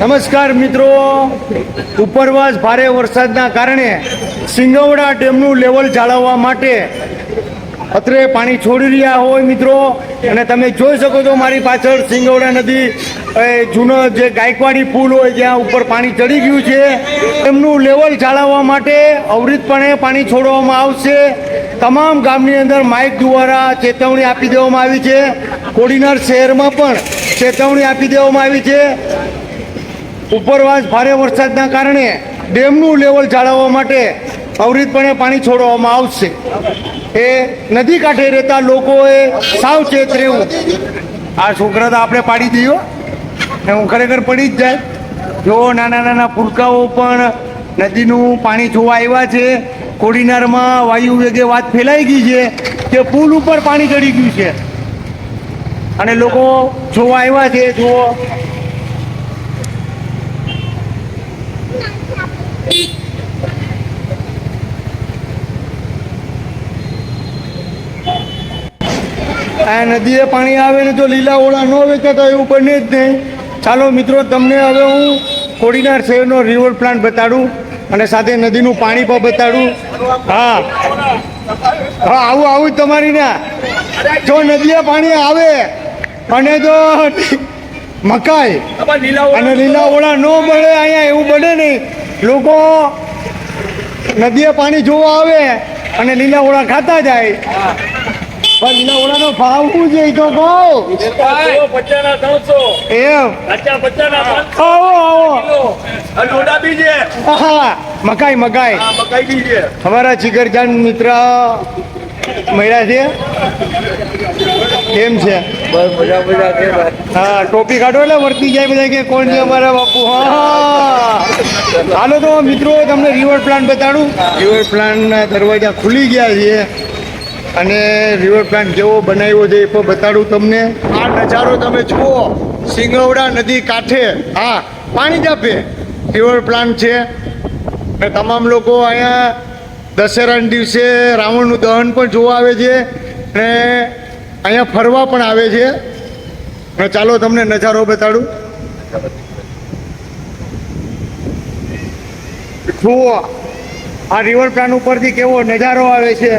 નમસ્કાર મિત્રો. ઉપરવાસ ભારે વરસાદના કારણે સિંગવડા ડેમનું લેવલ જાળવવા માટે અત્રે પાણી છોડી રહ્યા હોય મિત્રો. અને તમે જોઈ શકો છો મારી પાછળ સિંગવડા નદી જૂનો જે ગાયકવાડી પુલ હોય જ્યાં ઉપર પાણી ચડી ગયું છે. એમનું લેવલ જાળવવા માટે અવરિતપણે પાણી છોડવામાં આવશે. તમામ ગામની અંદર માઇક દ્વારા ચેતવણી આપી દેવામાં આવી છે. કોડીનાર શહેરમાં પણ ચેતવણી આપી દેવામાં આવી છે. ઉપરવાસ ભારે વરસાદના કારણે ડેમનું લેવલ જાળવવા માટે અવરિતપણે પાણી છોડવામાં આવશે. એ નદી કાંઠે રહેતા લોકોએ સાવચેત રહેવું. આ છોકરા તો આપણે પાડી દઈએ ને હું ખરેખર પડી જ જાય. જો નાના નાના પુરકાઓ પણ નદીનું પાણી જોવા આવ્યા છે, કોડીનારમાં વાયુ વેગે વાત ફેલાઈ ગઈ છે કે પુલ ઉપર પાણી ચડી ગયું છે. અને લોકો જોવા આવ્યા છે, જુઓ આ નદીએ પાણી આવે ને જો લીલા ઓળા ન વેચાતા એવું બને જ નહીં ચાલો મિત્રો તમને હવે હું કોડીનાર શહેરનો રિવર પ્લાન્ટ બતાડું અને સાથે નદીનું પાણી પણ બતાડું. હા. હા આવું આવું જ તમારી ના. જો નદીએ પાણી આવે અને જો મકાઈ અને લીલા ઓળા ન મળે અહીંયા એવું બને નહીં. લોકો નદીએ પાણી જોવા આવે અને લીલા ઓળા ખાતા જાય. પણ લીલા ઓળાનો ભાવ શું છે તો કહો. એમ. આવો આવો. મકાઈ મકાઈ. અમારા જીગરજાન મિત્ર મળ્યા છે? કેમ છે? બસ મજા મજા હા ટોપી કાઢો એટલે વર્તી જાય બધા કે કોણ છે અમારા બાપુ? હા. હાલો તો મિત્રો તમને રિવર પ્લાન્ટ બતાડું. રિવર પ્લાન્ટના દરવાજા ખુલી ગયા છે. અને રિવર પ્લાન્ટ જેવો બનાવ્યો છે એ પણ બતાડું તમને. આ નજારો તમે જુઓ. સિંગવડા નદી કાંઠે. હા પાણી જ આપે રિવર પ્લાન્ટ છે. અને તમામ લોકો અહીંયા દશેરાના દિવસે રાવણનું દહન પણ જોવા આવે છે અને અહીંયા ફરવા પણ આવે છે. ચાલો તમને નજારો બતાડું. જુઓ, આ રિવર પ્લાન ઉપરથી કેવો નજારો આવે છે.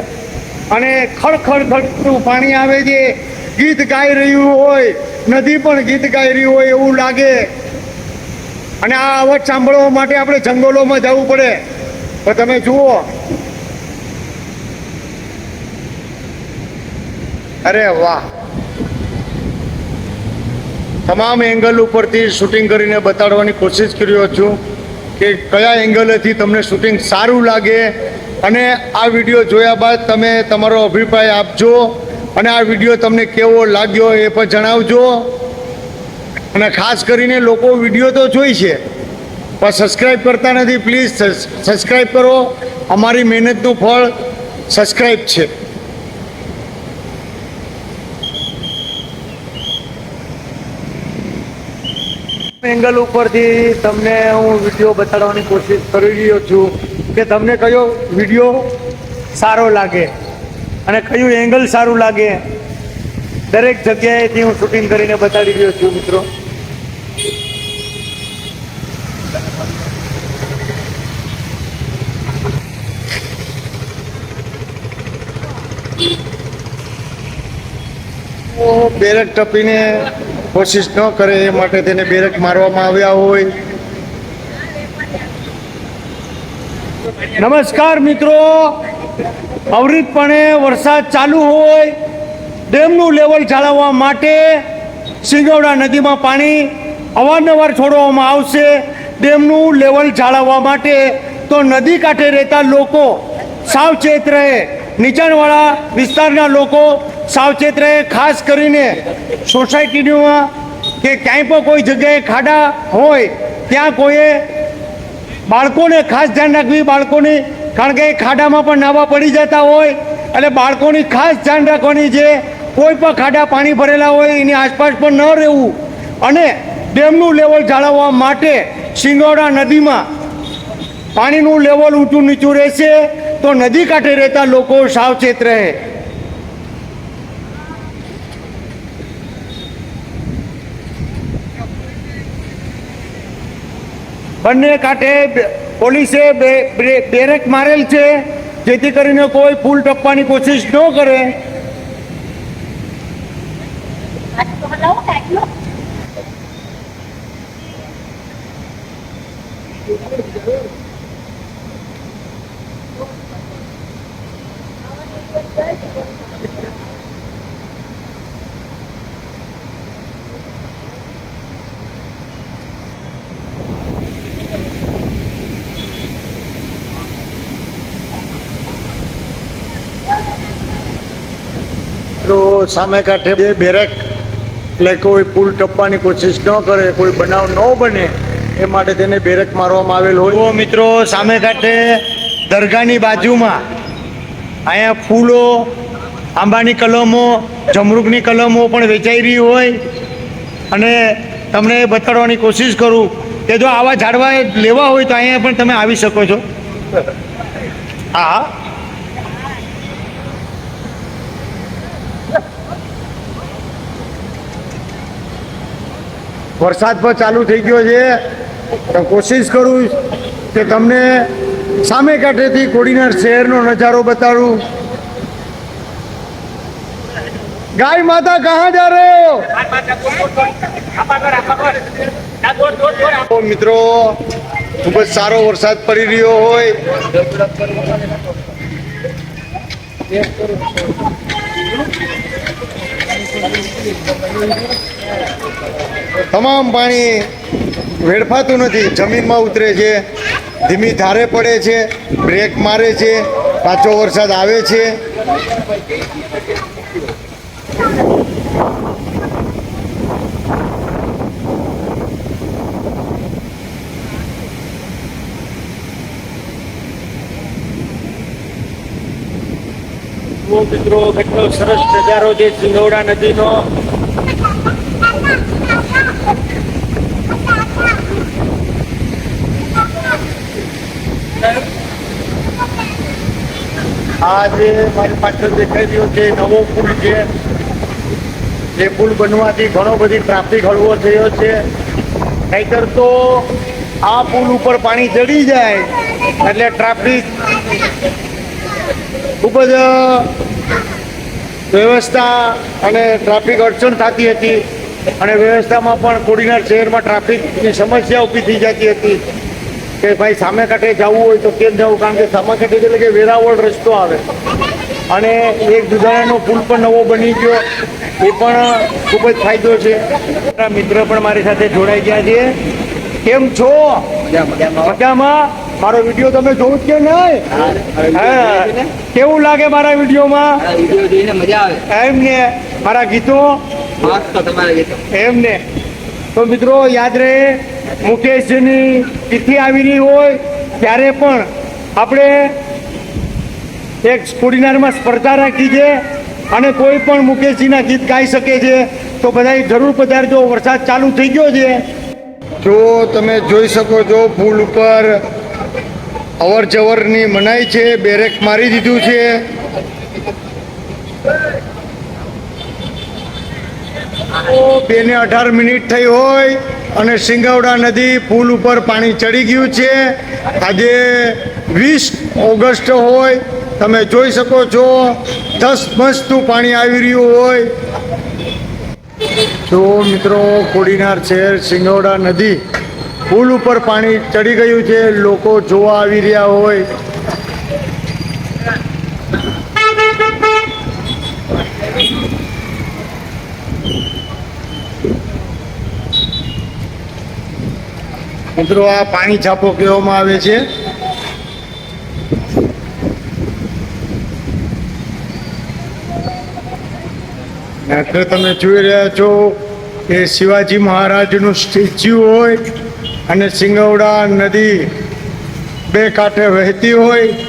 અને ખડખડ ખડતું પાણી આવે છે. ગીત ગાઈ રહ્યું હોય, નદી પણ ગીત ગાઈ રહ્યું હોય એવું લાગે. અને આ અવાજ સાંભળવા માટે આપણે જંગલોમાં જવું પડે. તો તમે જુઓ અરે વાહ. તમામ એંગલ ઉપરથી શૂટિંગ કરીને બતાડવાની કોશિશ કર્યો છું કે કયા એંગલેથી તમને શૂટિંગ સારું લાગે અને આ વીડિયો જોયા બાદ તમે તમારો અભિપ્રાય આપજો અને આ વીડિયો તમને કેવો લાગ્યો એ પણ જણાવજો. અને ખાસ કરીને લોકો વીડિયો તો જોઈ છે, પણ સબસ્ક્રાઈબ કરતા નથી પ્લીઝ સબસ્ક્રાઈબ કરો. અમારી મહેનતનું ફળ સબસ્ક્રાઈબ છે. એંગલ ઉપરથી તમને હું વીડિયો બતાડવાની કોશિશ કરી રહ્યો છું કે તમને કયો વીડિયો સારો લાગે અને કયું એંગલ સારું લાગે. દરેક જગ્યાએથી હું શૂટિંગ કરીને બતાડી રહ્યો છું, મિત્રો. બેરેટ ટપીને કોશિશ ન કરે એ માટે તેને બેરક મારવામાં આવ્યા હોય. નમસ્કાર મિત્રો. અવરિતપણે વરસાદ ચાલુ હોય, ડેમનું લેવલ જાળવવા માટે સિંગવડા નદીમાં પાણી અવારનવાર છોડવામાં આવશે. ડેમનું લેવલ જાળવવા માટે તો નદી કાંઠે રહેતા લોકો સાવચેત રહે. નીચાણવાળા વિસ્તારના લોકો સાવચેત રહે, ખાસ કરીને સોસાયટીમાં કે ક્યાંય પણ કોઈ જગ્યાએ ખાડા હોય, ત્યાં કોઈએ બાળકોને ખાસ ધ્યાન રાખવી, બાળકોની કારણ કે એ ખાડામાં પણ નાવા પડી જતા હોય, એટલે બાળકોની ખાસ ધ્યાન રાખવાની છે કોઈ પણ ખાડા પાણી ભરેલા હોય, એની આસપાસ પણ ન રહેવું. અને ડેમનું લેવલ જાળવવા માટે સિંગોડા નદીમાં પાણીનું લેવલ ઊંચું નીચું રહેશે, તો નદી કાંઠે રહેતા લોકો સાવચેત રહે. બંને કાંઠે પોલીસે બે- બ્રે- બેરેક મારેલ છે, જેથી કરીને કોઈ પુલ ટપવાની કોશિશ ન કરે. તો સામે કાંઠે બે બેરેક એટલે કોઈ પુલ ટપવાની કોશિશ ન કરે, કોઈ બનાવ ન બને, એ માટે તેને બેરેક મારવામાં આવેલ હોય. મિત્રો, સામે કાંઠે દરગાહની બાજુમાં અહીંયા ફૂલો, આંબાની કલમો, જમરૂકની કલમો પણ વેચાઈ રહી હોય. અને તમને બતાડવાની કોશિશ કરું કે જો આવા ઝાડવા લેવા હોય તો અહીંયા પણ તમે આવી શકો છો. હા. વરસાદ પણ ચાલુ થઈ ગયો છે. તો કોશિશ કરું કે તમને સામે કાંઠેથી કોડીનાર શહેરનો નજારો બતાડું. ગાય માતા કહા જા રહે મિત્રો, ખૂબ જ સારો વરસાદ પડી રહ્યો હોય. તમામ પાણી વેડફાતું નથી. જમીનમાં ઉતરે છે, ધીમી ધારે પડે છે, બ્રેક મારે છે, પાછો વરસાદ આવે છે. જુઓ મિત્રો, કેટલો સરસ નજારો છે સિંગવડા નદીનો. આજે મારી પાછળ દેખાઈ રહ્યો છે, નવો પુલ છે. જે પુલ બનવાથી ઘણો બધી ટ્રાફિક હળવો થયો છે. નહીતર તો આ પુલ ઉપર પાણી ચડી જાય. એટલે ટ્રાફિક ખૂબ જ વ્યવસ્થા અને ટ્રાફિક અડચણ થતી હતી અને વ્યવસ્થામાં પણ કોડીનાર શહેરમાં ટ્રાફિકની સમસ્યા ઊભી થઈ જતી હતી કે ભાઈ સામે કાંઠે જવું હોય તો કેમ જવું? કારણ કે સામે કાંઠે એટલે કે વેરાવળ રસ્તો આવે. અને એક દુધાણાનો પુલ પણ નવો બની ગયો. એ પણ ખૂબ જ ફાયદો છે. મારા મિત્ર પણ મારી સાથે જોડાઈ ગયા છે. કેમ છો? મજામાં? મારો વીડિયો તમે જોવું જ કે નહીં? કેવું લાગે મારા વિડીયોમાં? આ વીડિયો જોઈને મજા આવે. એમને મારા ગીતો? એમ ને. તો મિત્રો યાદ રહે મુકેશજીની તિથિ આવી રહી હોય ત્યારે પણ આપણે એક સ્કૂડિનારમાં સ્પર્ધા રાખી છે અને કોઈ પણ મુકેશજીના ગીત ગાઈ શકે છે. તો બધા જરૂર પધારજો. વરસાદ ચાલુ થઈ ગયો છે. જો તમે જોઈ શકો છો ફૂલ ઉપર અવર જવરની મનાઈ છે, બેરેક મારી દીધું છે. બે ને અઢાર મિનિટ થઈ હોય અને સિંગાવડા નદી પુલ ઉપર પાણી ચડી ગયું છે. આજે વીસ ઓગસ્ટ હોય, તમે જોઈ શકો છો, દસ મસ્તું પાણી આવી રહ્યું હોય. જો મિત્રો, કોડીનાર શહેર સિંગવડા નદી પુલ ઉપર પાણી ચડી ગયું છે. લોકો જોવા આવી રહ્યા હોય. મિત્રો, આ પાણી છાપો કહેવામાં આવે છે. અત્યારે તમે જોઈ રહ્યા છો એ શિવાજી મહારાજનું સ્ટેચ્યુ હોય. અને સિંગવડા નદી બે કાંઠે વહેતી હોય